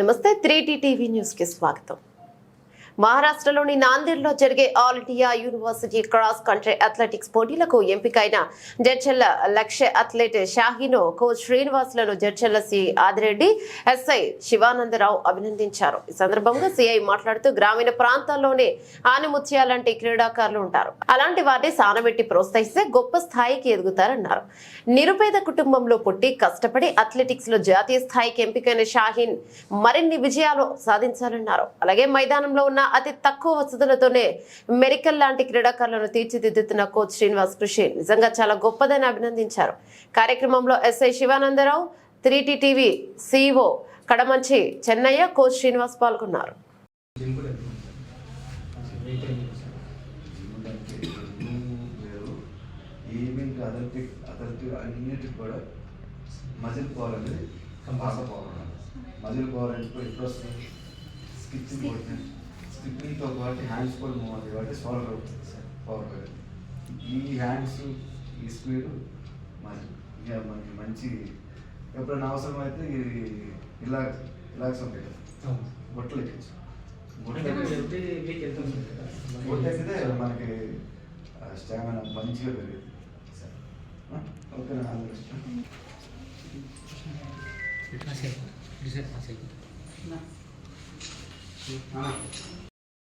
నమస్తే three TV న్యూస్కి స్వాగతం. మహారాష్ట్రలోని నాందేడ్లో జరిగే all India university cross country athletics పోటీలకు ఎంపికైన జడ్చెల్ల లక్ష్య అథ్లెట్ షాహీను కోచ్ శ్రీనివాసులను జడ్చెల్ల సి ఆదిరెడ్డి ఎస్ఐ శివానందరావు అభినందించారు. ఈ సందర్భంగా సిఐ మాట్లాడుతూ గ్రామీణ ప్రాంతాల్లోనే ఆనిముత్యాలంటి క్రీడాకారులు ఉంటారు. అలాంటి వారిని సానబెట్టి ప్రోత్సహిస్తే గొప్ప స్థాయికి ఎదుగుతారన్నారు. నిరుపేద కుటుంబంలో పుట్టి కష్టపడి అథ్లెటిక్స్లో జాతీయ స్థాయికి ఎంపికైన షాహీన్ మరిన్ని విజయాలు సాధించాలన్నారు. అలాగే మైదానంలో ఉన్న అతి తక్కువ వసతులతోనే మెరికల్ లాంటి క్రీడాకారులను తీర్చిదిద్దుతున్న కోచ్ శ్రీనివాస్ కృషి నిజంగా చాలా గొప్పదని అభినందించారు. కార్యక్రమంలో SI Shivanandarao three TV CEO Kadamanchi Chennaiah coach Srinivas పాల్గొన్నారు. అన్నిటికి కూడా మజిల్ పవర్ అనేది బాగా పవర్ ఉండాలి మజిల్ పవర్ అంటే ఇప్పుడు ఎప్పుడు వస్తుంది స్కిప్పింగ్ కొట్టిన స్కిప్పింగ్తో పాటు హ్యాండ్స్ కూడా మూవ్ అవుతాయి కాబట్టి స్వాలర్ అవుతుంది సార్ పవర్ పెరుగుతుంది ఈ హ్యాండ్స్ ఈ స్పీడ్ మజిల్ ఇక మనకి మంచి ఎప్పుడైనా అవసరం అయితే ఇది ఇలా రిలాక్స్ ఉంటాయి కదా. బొట్టలు ఎక్కించు. బొట్టలు ఎక్కితే మనకి స్టామినా మంచిగా పెరుగుతుంది సరే ఓకే ఆల్ ది బెస్ట్